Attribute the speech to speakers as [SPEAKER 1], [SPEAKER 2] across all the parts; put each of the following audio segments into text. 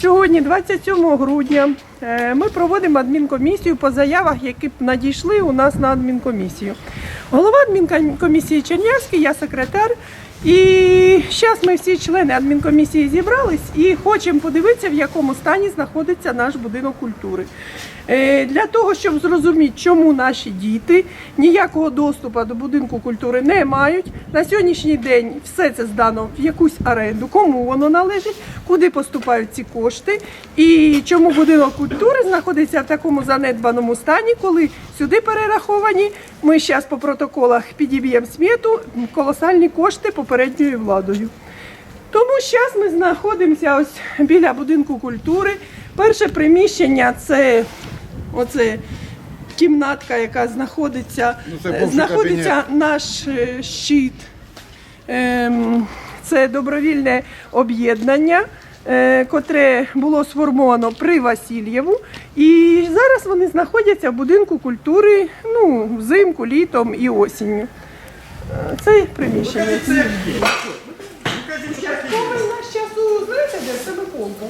[SPEAKER 1] Сьогодні, 27 грудня, е, ми проводимо адмінкомісію по заявах, які надійшли у нас на адмінкомісію. Голова адмінкомісії Чернявський, я секретар. І зараз ми всі члени адмінкомісії зібрались і хочемо подивитися, в якому стані знаходиться наш будинок культури. Е, Для того, щоб зрозуміти, чому наші діти ніякого доступу до будинку культури не мають. На сьогоднішній день все це здано в якусь оренду, кому воно належить, куди поступають ці кошти, і чому будинок культури знаходиться в такому занедбаному стані, коли сюди перераховані. Ми зараз по протоколах підіб'ємо сміту колосальні кошти попередньою владою. Тому зараз ми знаходимося ось біля будинку культури. Перше приміщення це оце кімнатка, яка знаходиться,
[SPEAKER 2] Ну,
[SPEAKER 1] знаходиться наш е, щит. Ем, Це добровільне об'єднання, е, котре було сформовано при Васильєву. І зараз вони знаходяться в будинку культури ну, взимку, літом і осінню. Е, Це приміщення. Наш часу, знаєте, де в полка.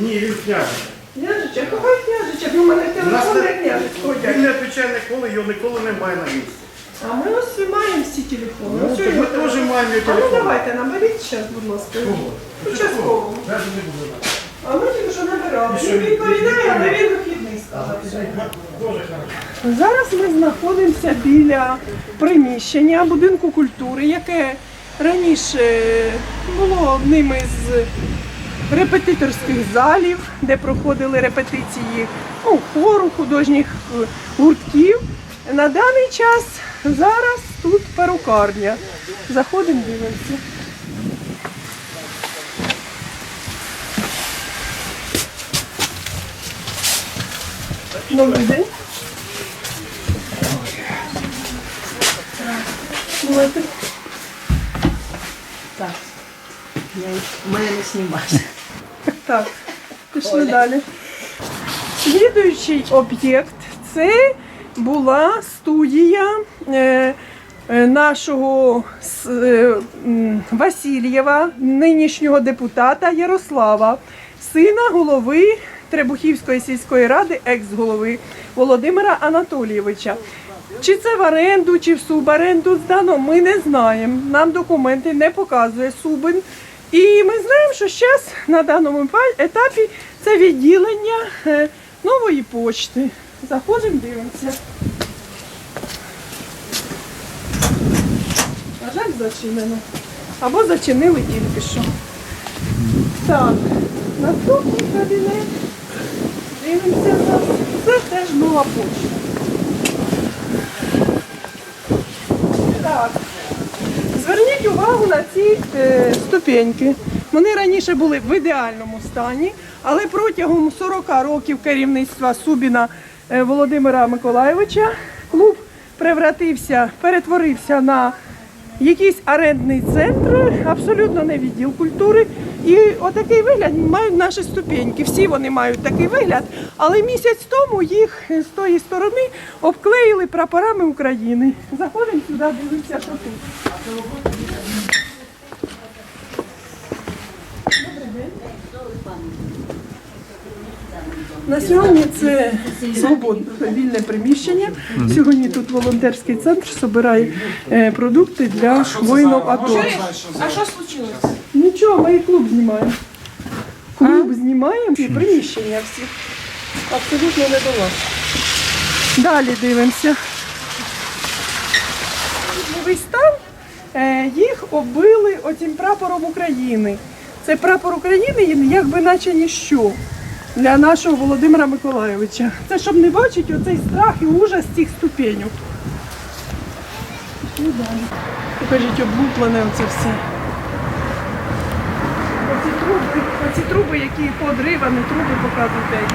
[SPEAKER 2] Ні, він княже.
[SPEAKER 1] Княжича, ховай княжича, у мене телефон не княжич ходять.
[SPEAKER 2] Він не відповідає ніколи, його ніколи немає на місці.
[SPEAKER 1] А ми ось і маємо всі телефони.
[SPEAKER 2] Ну,
[SPEAKER 1] Ось
[SPEAKER 2] так
[SPEAKER 1] його
[SPEAKER 2] ми
[SPEAKER 1] телефон.
[SPEAKER 2] теж маємо його
[SPEAKER 1] А ну
[SPEAKER 2] телефон.
[SPEAKER 1] давайте, наберіть зараз, будь ласка. Участково.
[SPEAKER 2] Навіть не буду.
[SPEAKER 1] А ми тільки що набирали. Він
[SPEAKER 2] він-
[SPEAKER 1] відповідає, але він вихідний сказав.
[SPEAKER 2] Дуже хорошо.
[SPEAKER 1] Зараз ми знаходимося біля приміщення будинку культури, яке раніше було одним із репетиторських залів, де проходили репетиції ну, хору, художніх е, гуртків. На даний час зараз тут перукарня. Заходимо, дивимося. Добрий день.
[SPEAKER 3] Так. Я їх- мене не знімаєш.
[SPEAKER 1] Так, пішли далі. Слідуючий об'єкт це була студія е, е, нашого е, Васильєва, нинішнього депутата Ярослава, сина голови Требухівської сільської ради, екс-голови Володимира Анатолійовича. Чи це в оренду, чи в суборенду здано, ми не знаємо. Нам документи не показує Субин. І ми знаємо, що зараз на даному етапі це відділення е, нової почти. Заходимо, дивимося. На жаль, зачинено. Або зачинили тільки що. Так, наступний кабінет. Дивимося в. Це теж нова почта. Так. Зверніть увагу на ці е, ступеньки. Вони раніше були в ідеальному стані, але протягом 40 років керівництва Субіна е, Володимира Миколайовича клуб превратився, перетворився на якийсь орендний центр, абсолютно не відділ культури. І отакий вигляд мають наші ступеньки. Всі вони мають такий вигляд, але місяць тому їх з тої сторони обклеїли прапорами України. Заходимо сюди, дивимося, що тут. На сьогодні це свободне вільне приміщення. Сьогодні тут волонтерський центр збирає е, продукти для воїнів АТО.
[SPEAKER 3] А що случилось?
[SPEAKER 1] Нічого, ми і клуб знімаємо. Клуб знімаємо і приміщення всі. Абсолютно не до вас. Далі дивимося. Новий стан. Е, Їх оббили оцим прапором України. Це прапор України, якби наче ніщо для нашого Володимира Миколайовича. Це щоб не бачити оцей страх і ужас цих ступеньок. Пішли далі. Покажіть, облуплене оце все. Оці труби, оці труби, які подривані, труби показують.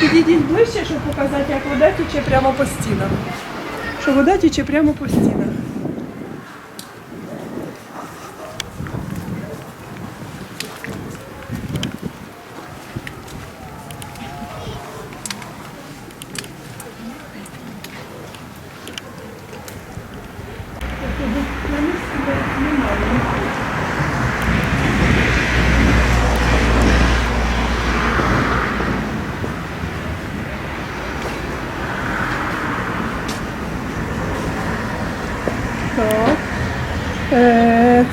[SPEAKER 1] Підійдіть ближче, щоб показати, як вода тече прямо по стінах. Що вода тече прямо по стінах. Тобто, на місці, де немає. Е,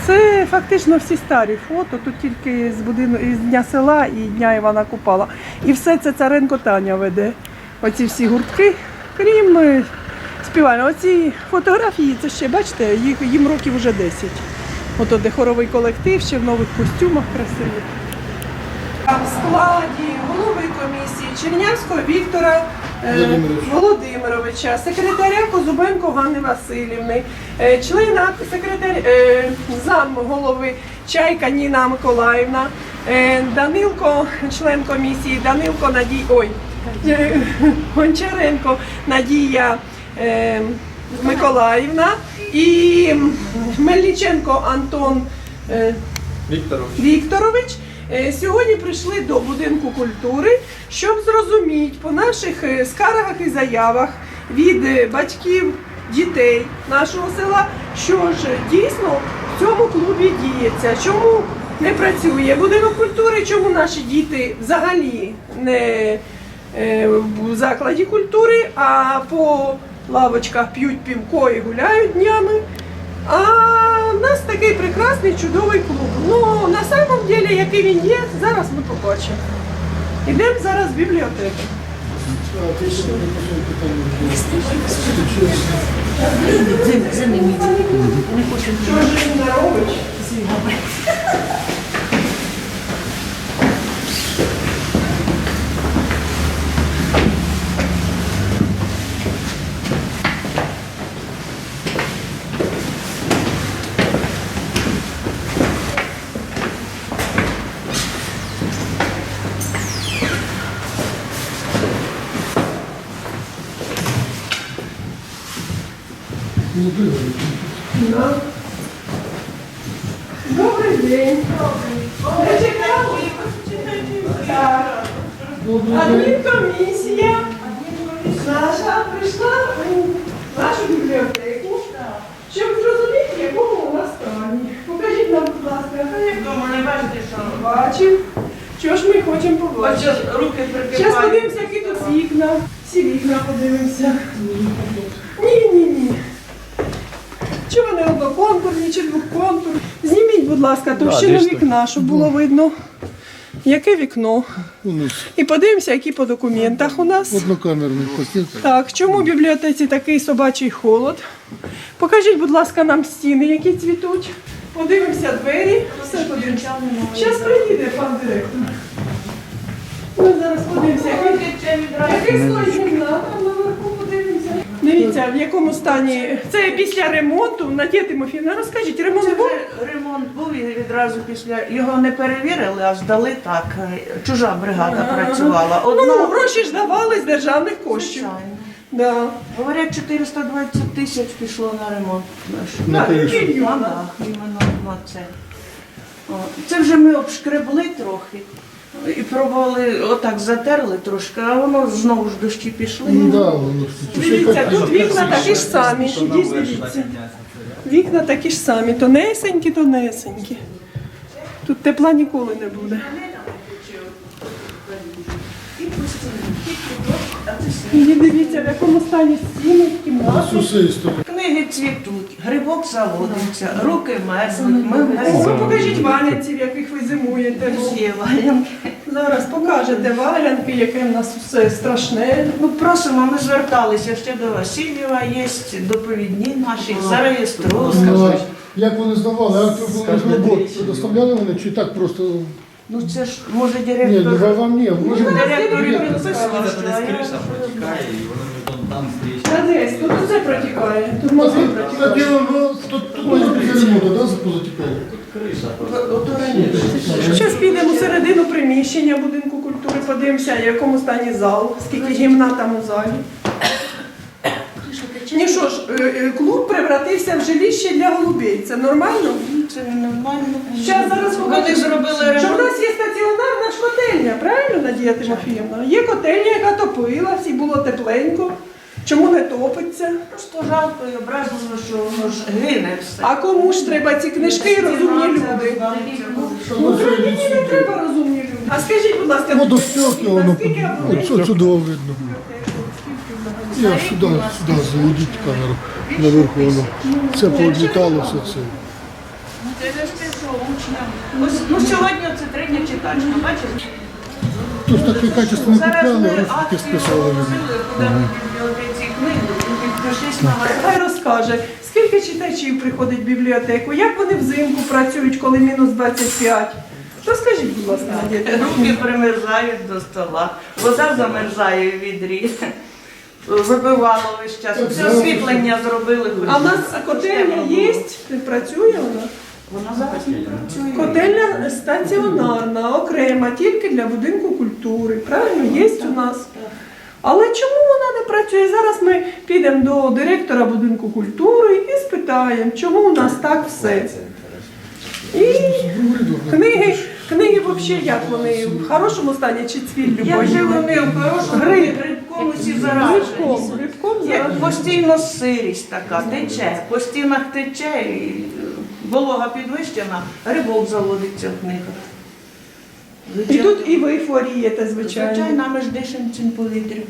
[SPEAKER 1] Це фактично всі старі фото, тут тільки з будину із Дня села і Дня Івана Купала. І все це Царенко Таня веде. Оці всі гуртки, крім е, співання. Оці фотографії, це ще, бачите, їх, їм років вже 10. Ото де хоровий колектив, ще в нових костюмах красивих. В складі голови комісії Чернявського Віктора
[SPEAKER 4] Володимировича.
[SPEAKER 1] Володимировича, секретаря Козубенко Ганни Васильівни, е, члена секретар, е, зам голови Чайка Ніна Миколаївна, е, Данилко, член комісії, Данилко Надій, ой, е, Гончаренко Надія е, Миколаївна і Мельниченко Антон. е, Вікторович. Е, Сьогодні прийшли до будинку культури, щоб зрозуміти по наших е, скаргах і заявах від е, батьків дітей нашого села, що ж дійсно в цьому клубі діється, чому не працює будинок культури, чому наші діти взагалі не в закладі культури, а по лавочках п'ють півко і гуляють днями. А в нас такий прекрасний чудовий клуб. Ну на самом деле, який він є, зараз ми побачимо. Ідемо зараз в бібліотеку.
[SPEAKER 3] За, ними. Не хочу.
[SPEAKER 1] Що ж він робить? Добрий день. Зачекали? Так. Адмінкомісія наша прийшла у нашу бібліотеку, щоб зрозуміти, в якому у нас стані. Покажіть нам, будь ласка,
[SPEAKER 3] Дома не бачите, що
[SPEAKER 1] бачив. Що ж ми хочемо побачити? Зараз подивимося, які тут вікна. Всі вікна подивимося. Ні, ні, ні. Чи вони одноконтурні, чи двоконтурні. Зніміть, будь ласка, товщину вікна, щоб було видно. Яке вікно? І подивимося, які по документах у нас.
[SPEAKER 4] однокамерний постілка.
[SPEAKER 1] Так, чому в бібліотеці такий собачий холод? Покажіть, будь ласка, нам стіни, які цвітуть. Подивимося двері. Все подивимося. Зараз приїде пан директор. Ми зараз подивимося, який, який стоїть гімна там наверху подивимося. Дивіться, в якому стані. Це після ремонту. Надія Тимофіївна, розкажіть, ремонт
[SPEAKER 3] Це
[SPEAKER 1] був?
[SPEAKER 3] ремонт був і відразу після його не перевірили, а здали так. Чужа бригада працювала.
[SPEAKER 1] Ну, гроші ж давали з державних коштів.
[SPEAKER 3] звичайно.
[SPEAKER 1] Да.
[SPEAKER 3] Говорять, 420 тисяч пішло на ремонт.
[SPEAKER 4] На
[SPEAKER 1] Так,
[SPEAKER 4] кришу.
[SPEAKER 1] мільйон.
[SPEAKER 3] Ну, так, іменно на це. О, Це вже ми обшкребли трохи. І пробували, отак затерли трошки, а воно знову ж дощі пішли.
[SPEAKER 4] Ну да, воно ж.
[SPEAKER 1] Дивіться, тут вікна такі ж самі. Ідіть, дивіться. Вікна такі ж самі, тонесенькі, тонесенькі. Тут тепла ніколи не буде. І дивіться, в якому стані стіни, кімнати.
[SPEAKER 4] сторони.
[SPEAKER 3] Книги цвітуть, грибок заводиться, руки мерзнуть, ми мерзнемо.
[SPEAKER 1] покажіть валянці, в яких ви зимуєте.
[SPEAKER 3] Є валянки.
[SPEAKER 1] Зараз покажете валянки, яке в нас усе страшне.
[SPEAKER 3] Ну просимо, ми зверталися ще до Васильєва, є доповідні наші, зареєстровані.
[SPEAKER 4] Ну, а Як вони здавали? А робот предоставляли вони чи так просто?
[SPEAKER 3] Ну це ж може
[SPEAKER 4] Ні,
[SPEAKER 3] директор.
[SPEAKER 4] вам ні. Може,
[SPEAKER 3] Директор
[SPEAKER 1] Ні,
[SPEAKER 3] підписував,
[SPEAKER 5] Вони
[SPEAKER 3] що
[SPEAKER 5] десь
[SPEAKER 3] я
[SPEAKER 5] криша протікає, і воно там там стрічка.
[SPEAKER 1] Та десь, тут усе протікає. Тут мозги
[SPEAKER 4] ну, тут, тут має після ремонту, да, позатікало?
[SPEAKER 5] Криша
[SPEAKER 3] Ото.
[SPEAKER 1] Зараз підемо всередину приміщення будинку культури, подивимося, в якому стані зал, скільки гімна там у залі. Ну що ж, е, е, клуб превратився в жилище для голубей. Це нормально?
[SPEAKER 3] Це нормально.
[SPEAKER 1] Зараз зараз
[SPEAKER 3] Вони
[SPEAKER 1] побачимо,
[SPEAKER 3] зробили
[SPEAKER 1] що в
[SPEAKER 3] ремонт.
[SPEAKER 1] нас є стаціонарна ж котельня, правильно, Надія Тимофіївна? Є котельня, яка топила, всі було тепленько. Чому не топиться?
[SPEAKER 3] Просто жалко і образливо, що воно ж гине все.
[SPEAKER 1] А кому ж треба ці книжки і розумні люди? В Україні не треба розумні люди. А скажіть, будь ласка,
[SPEAKER 4] Водостьоки, воно,
[SPEAKER 1] наскільки
[SPEAKER 4] от сюди видно. Я сюди, сюди заведіть камеру наверху воно. Це повідлітало все це.
[SPEAKER 3] Це ж те, учням. Ось, ну сьогодні це третя читачка, бачиш?
[SPEAKER 4] Тож такі качественно
[SPEAKER 3] Зараз
[SPEAKER 4] купляли,
[SPEAKER 3] акцію
[SPEAKER 4] списували.
[SPEAKER 1] Хай розкаже, скільки читачів приходить в бібліотеку, як вони взимку працюють, коли мінус 25. Розкажіть, будь ласка,
[SPEAKER 3] Руки примерзають до стола, вода замерзає в відрі. Вибивало весь час. Все освітлення зробили.
[SPEAKER 1] А в нас котельня є, працює вона?
[SPEAKER 3] Вона зараз не працює.
[SPEAKER 1] Котельня стаціонарна, окрема, тільки для будинку культури. Правильно, є у нас. Але чому вона не працює? Зараз ми підемо до директора будинку культури і спитаємо, чому у нас так все. І книги, книги взагалі як вони в хорошому стані чи цвіллю?
[SPEAKER 3] Як же вони в хорошому
[SPEAKER 1] Гриб.
[SPEAKER 3] грибком усі заражені.
[SPEAKER 1] грибком
[SPEAKER 3] Як
[SPEAKER 1] зараз.
[SPEAKER 3] постійно сирість така, тече, по стінах тече, і волога підвищена, рибок заводиться в книгах.
[SPEAKER 1] І тут і ви хворієте, звичайно.
[SPEAKER 3] Звичайно, ми ж дишимо цим повітрям.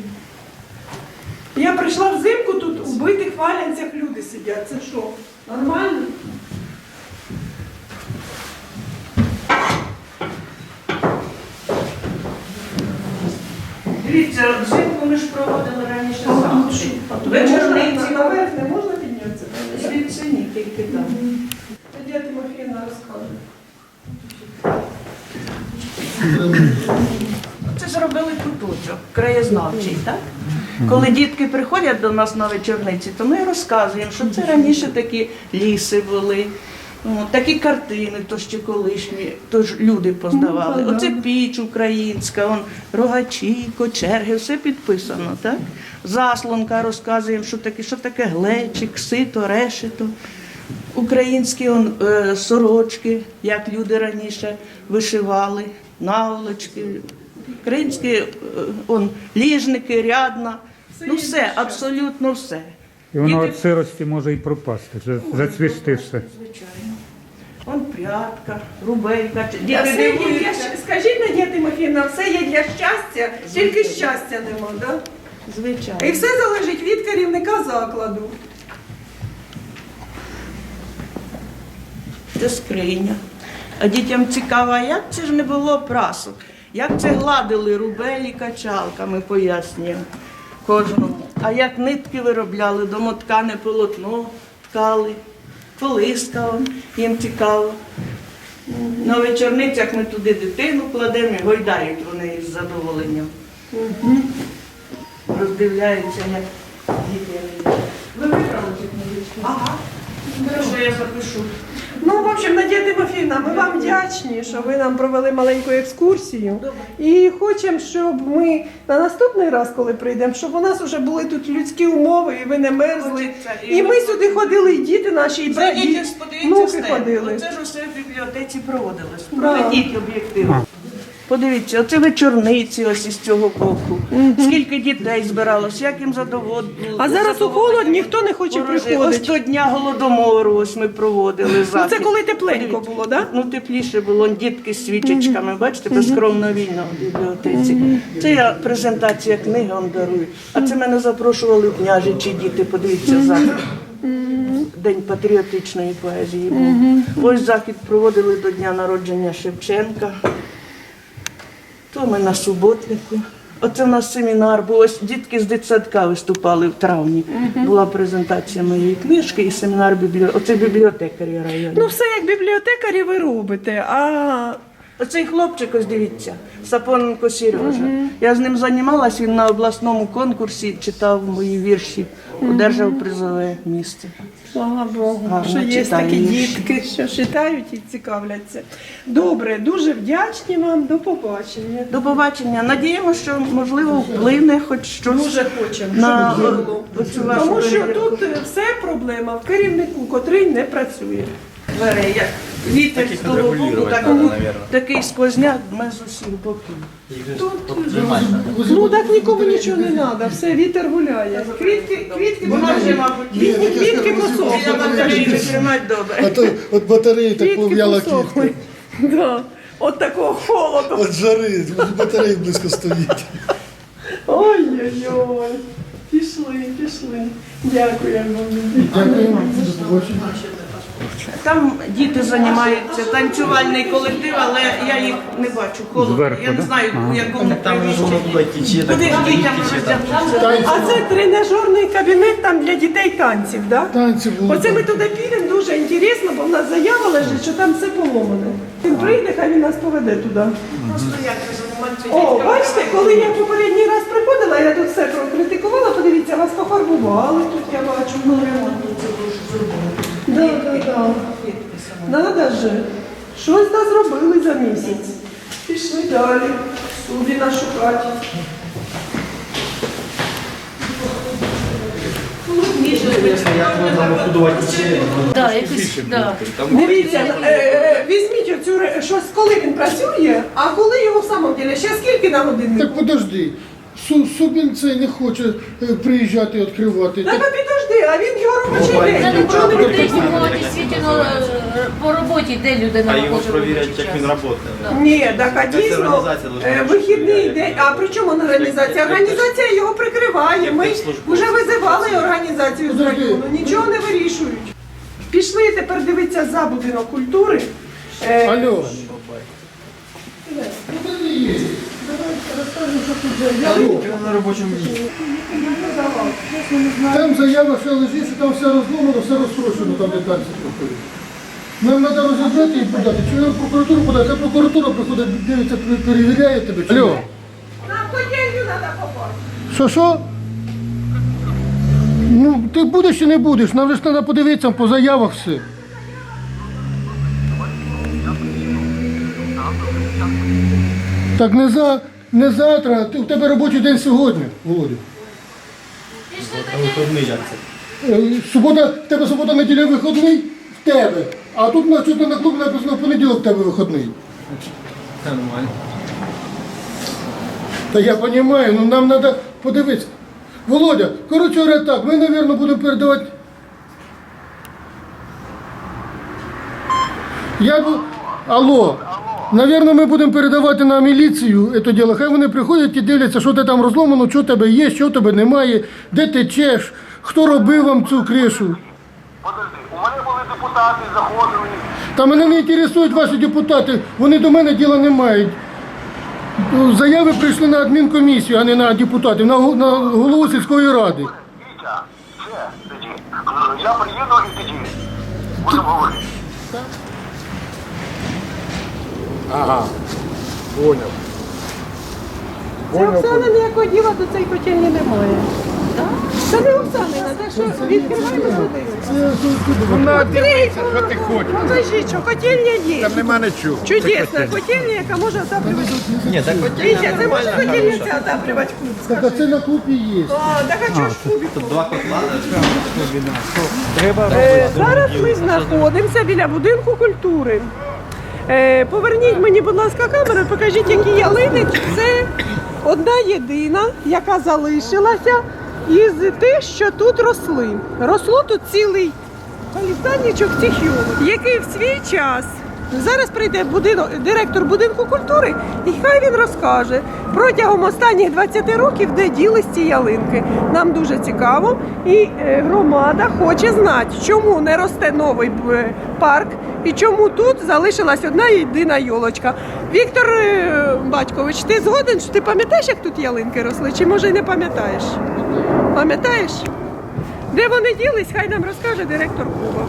[SPEAKER 1] Я прийшла взимку, тут у битих валянцях люди сидять. Це що? Нормально?
[SPEAKER 3] Дивіться, взимку ми ж проводили раніше завжди. Вечорниці.
[SPEAKER 1] Наверх не можна піднятися?
[SPEAKER 3] Звідси ні, тільки там.
[SPEAKER 1] Розкаже.
[SPEAKER 3] Це зробили куточок, краєзнавчий, так? Коли дітки приходять до нас на вечорниці, то ми розказуємо, що це раніше такі ліси були, о, такі картини, то ще колишні, то ж люди поздавали.
[SPEAKER 1] Ну.
[SPEAKER 3] Оце піч українська, он, рогачі, кочерги, все підписано, так? Заслонка розказуємо, що таке, що таке глечик, сито, решето. Українські е, сорочки, як люди раніше вишивали, наволочки, українські е, он, ліжники, рядна. Ну все, абсолютно все.
[SPEAKER 6] І воно від сирості може і пропасти, зацвісти все.
[SPEAKER 3] Звичайно. Он прядка, рубейка. Діти
[SPEAKER 1] все є для щ- Скажіть, Надія Тимофіївна, все є для щастя, тільки щастя нема, да? І все залежить від керівника закладу.
[SPEAKER 3] Це скриня. А дітям цікаво, як це ж не було прасок? Як це гладили рубелі качалками, пояснюємо кожному. А як нитки виробляли, домоткане полотно ткали, колиска, їм цікаво. На вечорницях ми туди дитину кладемо і гойдають вони із задоволенням. Роздивляються, як діти. Ви вибрали цю книжечку? Ага. Хорошо, я запишу.
[SPEAKER 1] Ну, в общем, Надія Тимофіївна, ми вам вдячні, що ви нам провели маленьку екскурсію. І хочемо, щоб ми на наступний раз, коли прийдемо, щоб у нас вже були тут людські умови, і ви не мерзли.
[SPEAKER 3] І ми
[SPEAKER 1] сюди ходили, і діти наші, і
[SPEAKER 3] Зайдіть, подивіться
[SPEAKER 1] внуки
[SPEAKER 3] стенд.
[SPEAKER 1] ходили.
[SPEAKER 3] Оце ж усе в бібліотеці проводилось. Проведіть об'єктивно. Подивіться, оце вечорниці ось із цього боку. Скільки дітей збиралось, як їм задоволено.
[SPEAKER 1] А зараз у холод ніхто не хоче
[SPEAKER 3] Ось до дня голодомору ось ми проводили
[SPEAKER 1] Ну, це коли тепленько було, так?
[SPEAKER 3] Ну, тепліше було, дітки з свічечками, бачите, безкровно вільно в бібліотеці. Це я презентація книги вам дарую. А це мене запрошували в княжичі діти, подивіться захід. День патріотичної поезії був. Ось захід проводили до дня народження Шевченка. То ми на суботнику. Оце в нас семінар був. Ось дітки з дитсадка виступали в травні. Була презентація моєї книжки і семінар бібліотеки. Оце бібліотекарі району.
[SPEAKER 1] Ну, все як бібліотекарі ви робите, а
[SPEAKER 3] Оцей хлопчик, ось дивіться, Сапоненко Сережа. Я з ним займалась, він на обласному конкурсі читав мої вірші, одержав призове місце.
[SPEAKER 1] Слава Богу,
[SPEAKER 3] Гарно
[SPEAKER 1] що є такі дітки, що читають і цікавляться. Добре, дуже вдячні вам. До побачення.
[SPEAKER 3] До побачення. Надіємося, що можливо вплине хоч щось
[SPEAKER 1] Дуже хочемо,
[SPEAKER 3] на
[SPEAKER 1] щоб було.
[SPEAKER 3] оцю вашу
[SPEAKER 1] Тому що
[SPEAKER 3] перевірку.
[SPEAKER 1] тут е, все проблема в керівнику, котрий не працює.
[SPEAKER 3] дверей. Як вітер з того боку, так,
[SPEAKER 5] наверное.
[SPEAKER 3] такий сквозняк ми з усіх боків.
[SPEAKER 1] Ну так нікому нічого не треба, все, вітер гуляє. Квітки, квітки,
[SPEAKER 3] Вона вже, мабуть,
[SPEAKER 1] квітки, квітки посохли.
[SPEAKER 3] тримати
[SPEAKER 4] А то от батареї так
[SPEAKER 1] Квітки
[SPEAKER 4] пов'яла
[SPEAKER 1] посохли. Да. От такого холоду.
[SPEAKER 4] От жари, батареї близько стоїть.
[SPEAKER 1] Ой-ой-ой. Пішли, пішли. Дякую вам.
[SPEAKER 4] Дякую вам.
[SPEAKER 3] Там діти займаються, танцювальний колектив, але я їх не бачу. Холодно.
[SPEAKER 6] Зверху,
[SPEAKER 3] Я не
[SPEAKER 6] да?
[SPEAKER 3] знаю, у якому
[SPEAKER 5] Там тече, так
[SPEAKER 3] Куди дітям
[SPEAKER 5] тече,
[SPEAKER 1] А це тренажерний кабінет там для дітей танців, да?
[SPEAKER 4] Танці були.
[SPEAKER 1] Оце ми туди підемо, дуже інтересно, бо в нас заява лежить, що там все поломане. Він прийде, хай він нас поведе туди. О, бачите, коли я попередній раз приходила, я тут все прокритикувала, подивіться, вас пофарбували тут, я бачу. Ну, Да, да, да. Надо же. Щось да зробили за місяць. Пішли далі. Субіна шукати.
[SPEAKER 5] Як можна вибудувати ще?
[SPEAKER 7] Да, якось, да.
[SPEAKER 1] Дивіться, е, е, візьміть оцю ре- щось, коли він працює, а коли його в самому ділі. Ще скільки на годинник?
[SPEAKER 4] Так подожди. Су, Субін цей не хоче е, приїжджати відкривати.
[SPEAKER 1] Так підожди, а він його робочий день.
[SPEAKER 7] Це не дійсно е, по роботі, де людина
[SPEAKER 5] А його провірять, як
[SPEAKER 7] час.
[SPEAKER 5] він працює.
[SPEAKER 1] Ні, так а дійсно
[SPEAKER 5] організація должна
[SPEAKER 1] е, вихідний день. А при чому організація? Організація його прикриває. Ми вже визивали організацію з району, нічого не вирішують. Пішли тепер дивитися за будинок культури. Е,
[SPEAKER 4] Алло. Ти.
[SPEAKER 5] На робочому місці.
[SPEAKER 4] Там заява ще лежить, що там все розломано, все розстрочено, там де танці проходять. Нам треба розібрати і подати. Чи нам прокуратуру подати? Хай прокуратура приходить, дивиться, перевіряє тебе. чи ні? Алло.
[SPEAKER 1] Нам котельню треба попасти.
[SPEAKER 4] Що що? Ну, ти будеш чи не будеш? Нам же ж треба подивитися по заявах все. Так не за не завтра, ти, у тебе робочий день сьогодні, Володя.
[SPEAKER 5] А як це?
[SPEAKER 4] Е, Субота, в тебе субота неділя вихідний в тебе. А тут на чого на клубі написано в понеділок тебе вихідний.
[SPEAKER 5] Це нормально.
[SPEAKER 4] Та я розумію, ну нам треба подивитися. Володя, коротше говоря, так, ми, мабуть, будемо передавати. Я б... Алло. Навірно, ми будемо передавати на міліцію це діло. Хай вони приходять і дивляться, що ти там розломано, що тебе є, що тебе немає, де течеш, хто робив вам цю кришу.
[SPEAKER 8] Подожди, депутати, заходили.
[SPEAKER 4] Та мене не інтересують ваші депутати, вони до мене діла не мають. Заяви прийшли на адмінкомісію, а не на депутатів, на, на голову сільської ради.
[SPEAKER 8] Вітя, все, тоді. Я приїду і тоді будемо говорити. Ага.
[SPEAKER 1] Це Оксана ніякого діла до цієї котельні немає. Це не Оксанина, так що відкриваємо подивимося.
[SPEAKER 2] Вона дивиться, що ти хочеш.
[SPEAKER 1] Покажіть, що котельня є.
[SPEAKER 2] Там нема нічого.
[SPEAKER 1] Чудесна котельня, яка може отаплювати.
[SPEAKER 5] Ні, так
[SPEAKER 1] Вітя, це може котельня ця отаплювати клуб?
[SPEAKER 4] Так а це на клубі є.
[SPEAKER 1] А, так а чого ж клубі?
[SPEAKER 5] Тут два котла.
[SPEAKER 1] Е, Зараз ми знаходимося біля будинку культури. Е, Поверніть мені, будь ласка, камеру, покажіть, які ялиники. Це одна єдина, яка залишилася із тих, що тут росли. Росло тут цілий палісадничок цих юлок, який в свій час. Зараз прийде будинок, директор будинку культури, і хай він розкаже протягом останніх 20 років, де ділись ці ялинки. Нам дуже цікаво, і е, громада хоче знати, чому не росте новий е, парк і чому тут залишилась одна єдина йолочка. Віктор е, Батькович, ти згоден, ти пам'ятаєш, як тут ялинки росли? Чи може й не пам'ятаєш? Пам'ятаєш? Де вони ділись, хай нам розкаже директор клубу.